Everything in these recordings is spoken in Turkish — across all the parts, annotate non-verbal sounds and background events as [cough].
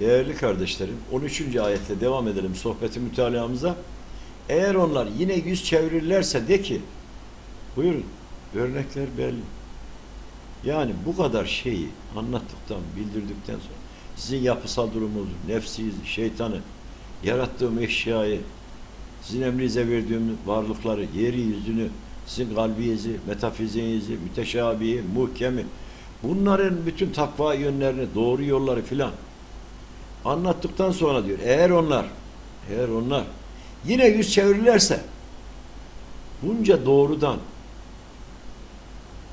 Değerli kardeşlerim, 13. ayetle devam edelim sohbeti mütalaamıza. Eğer onlar yine yüz çevirirlerse de ki, buyurun, örnekler belli. Yani bu kadar şeyi anlattıktan, bildirdikten sonra sizin yapısal durumunuzu, nefsinizi, şeytanı, yarattığım eşyayı, sizin emrinize verdiğim varlıkları, yeri, yüzünü, sizin kalbinizi, metafiziğinizi, müteşabihi, muhkemi, bunların bütün takva yönlerini, doğru yolları filan anlattıktan sonra diyor, eğer onlar, eğer onlar yine yüz çevirirlerse, bunca doğrudan,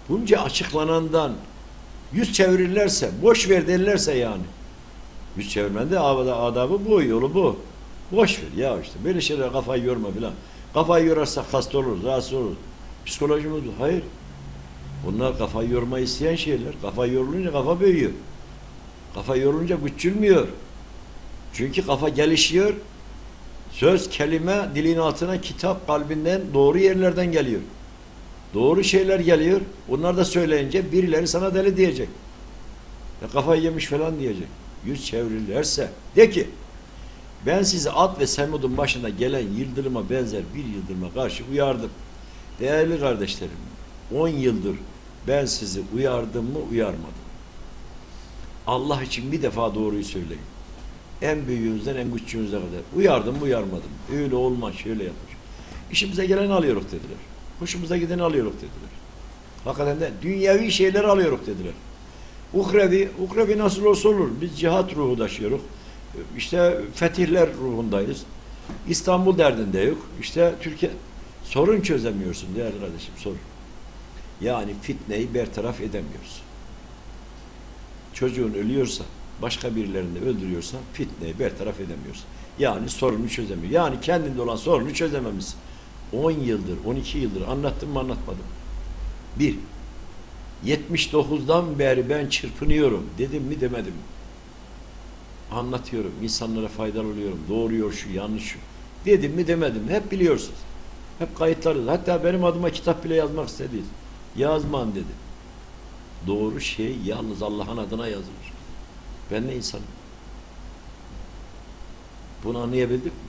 bunca açıklanandan yüz çevirirlerse, boş ver derlerse yani, yüz çevirmenin de adabı bu, yolu bu. Boş ver ya işte böyle şeyler kafayı yorma filan. Kafayı yorarsak hasta oluruz, rahatsız oluruz. Psikolojimiz hayır. Bunlar kafayı yormayı isteyen şeyler. Kafa yorulunca kafa büyüyor. Kafa yorulunca küçülmüyor. Çünkü kafa gelişiyor. Söz, kelime dilin altına kitap kalbinden doğru yerlerden geliyor. Doğru şeyler geliyor. Bunlar da söyleyince birileri sana deli diyecek. Ya kafayı yemiş falan diyecek. Yüz çevrilirlerse de ki ben sizi Ad ve Semud'un başına gelen yıldırıma benzer bir yıldırıma karşı uyardım. Değerli kardeşlerim, 10 yıldır ben sizi uyardım mı uyarmadım. Allah için bir defa doğruyu söyleyin. En büyüğünüzden en küçüğünüze kadar. Uyardım uyarmadım. Öyle olmaz şöyle yapmış. İşimize gelen alıyoruz dediler. Hoşumuza gideni alıyoruz dediler. Hakikaten de dünyevi şeyleri alıyoruz dediler. Ukrevi, ukrevi nasıl olsa olur. Biz cihat ruhu taşıyoruz. İşte fetihler ruhundayız. İstanbul derdinde yok. İşte Türkiye sorun çözemiyorsun değerli kardeşim sorun. Yani fitneyi bertaraf edemiyorsun. Çocuğun ölüyorsa, başka birilerini öldürüyorsa fitneyi bertaraf edemiyorsun. Yani sorunu çözemiyor. Yani kendinde olan sorunu çözememişsin. 10 yıldır, 12 yıldır anlattım mı anlatmadım. Bir, 79'dan beri ben çırpınıyorum. Dedim mi demedim? Anlatıyorum. insanlara faydalı oluyorum. Doğru şu, yanlış şu. Dedim mi demedim? Hep biliyorsunuz. Hep kayıtlarız. Hatta benim adıma kitap bile yazmak istediniz. Yazmam dedim. Doğru şey yalnız Allah'ın adına yazılır. Ben ne insanım? Bunu anlayabildik mi?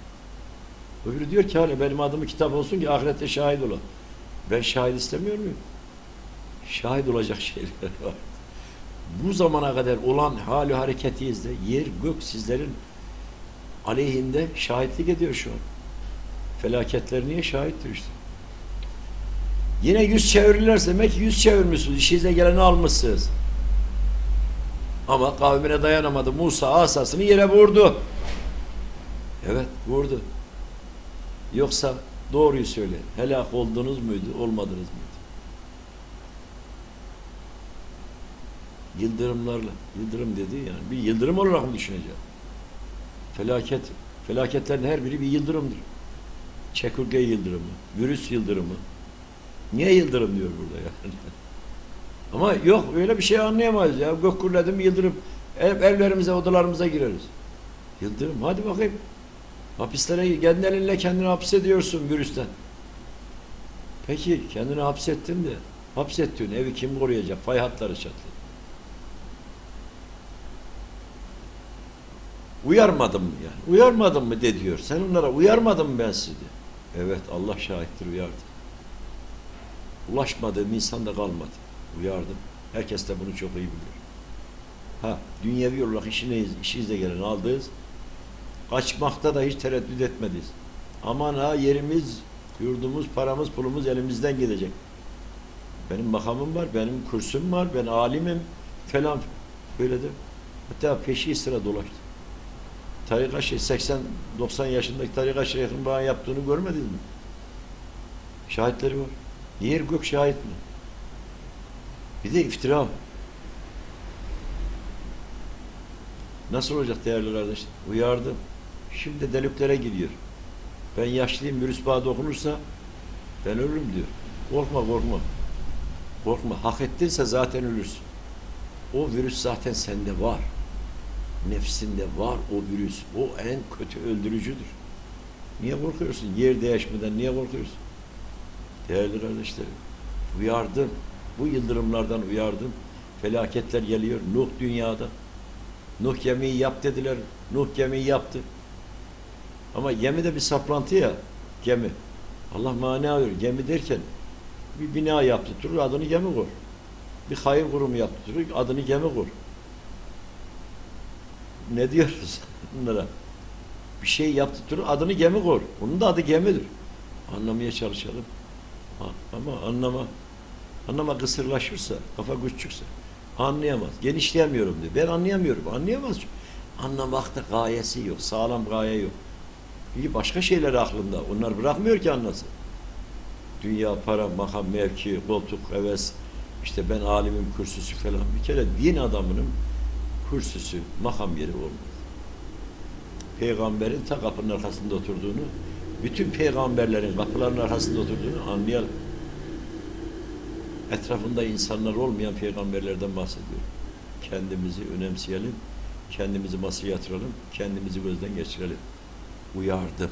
Öbürü diyor ki hani benim adımı kitap olsun ki ahirette şahit olalım. Ben şahit istemiyor muyum? Şahit olacak [laughs] şeyler var. Bu zamana kadar olan hali hareketinizde yer gök sizlerin aleyhinde şahitlik ediyor şu an. Felaketler niye şahittir işte. Yine yüz çevirirlerse demek yüz çevirmişsiniz. İşinize geleni almışsınız. Ama kavmine dayanamadı. Musa asasını yere vurdu. Evet vurdu. Yoksa doğruyu söyle. Helak oldunuz muydu, olmadınız mıydı? Yıldırımlarla. Yıldırım dedi yani. Bir yıldırım olarak mı düşüneceğim? Felaket. Felaketlerin her biri bir yıldırımdır. Çekirge yıldırımı, virüs yıldırımı. Niye yıldırım diyor burada yani? [laughs] Ama yok öyle bir şey anlayamayız ya. Gök gürledim yıldırım. Ev, evlerimize, odalarımıza gireriz. Yıldırım hadi bakayım. Hapislere. Kendi elinle kendini hapsediyorsun virüsten. Peki kendini hapsettin de hapsettiğin evi kim koruyacak? Fay hatları çatladı. Uyarmadım mı yani? Uyarmadım mı de diyor. Sen onlara uyarmadın mı ben sizi? Evet Allah şahittir uyardı. Ulaşmadığım insan da kalmadı. Uyardım. Herkes de bunu çok iyi biliyor. Ha, dünyevi olarak işine, işinize gelen aldınız. Kaçmakta da hiç tereddüt etmediniz. Aman ha yerimiz, yurdumuz, paramız, pulumuz elimizden gidecek. Benim makamım var, benim kursum var, ben alimim falan. Böyle de. Hatta peşi sıra dolaştı. Tarika şey 80-90 yaşındaki tarika şeyhin bana yaptığını görmediniz mi? Şahitleri var. Yer gök şahit mi? Bir de iftira. Nasıl olacak değerli kardeşler? Uyardım. Şimdi deliklere gidiyor. Ben yaşlıyım virüs bana dokunursa ben ölürüm diyor. Korkma korkma. Korkma. Hak ettinse zaten ölürsün. O virüs zaten sende var. Nefsinde var o virüs. O en kötü öldürücüdür. Niye korkuyorsun? Yer değişmeden niye korkuyorsun? Değerli kardeşlerim, uyardım. Bu yıldırımlardan uyardım. Felaketler geliyor. Nuh dünyada. Nuh gemiyi yap dediler. Nuh gemiyi yaptı. Ama gemi de bir saplantı ya. Gemi. Allah mana veriyor. Gemi derken bir bina yaptı durur adını gemi koy. Bir hayır kurumu yaptı durur adını gemi koy. Ne diyoruz [laughs] bunlara? Bir şey yaptı durur adını gemi koy. Onun da adı gemidir. Anlamaya çalışalım. Ama anlama anlama kısırlaşırsa, kafa küçükse anlayamaz. Genişleyemiyorum diyor. Ben anlayamıyorum. Anlayamaz. Anlamakta gayesi yok. Sağlam gaye yok. Çünkü başka şeyler aklında. Onlar bırakmıyor ki anlasın. Dünya, para, makam, mevki, koltuk, heves, işte ben alimim kürsüsü falan. Bir kere din adamının kürsüsü, makam yeri olmaz. Peygamberin ta kapının arkasında oturduğunu, bütün peygamberlerin kapılarının arkasında oturduğunu anlayalım. Etrafında insanlar olmayan peygamberlerden bahsediyorum. Kendimizi önemseyelim, kendimizi masaya yatıralım, kendimizi gözden geçirelim. Uyardım.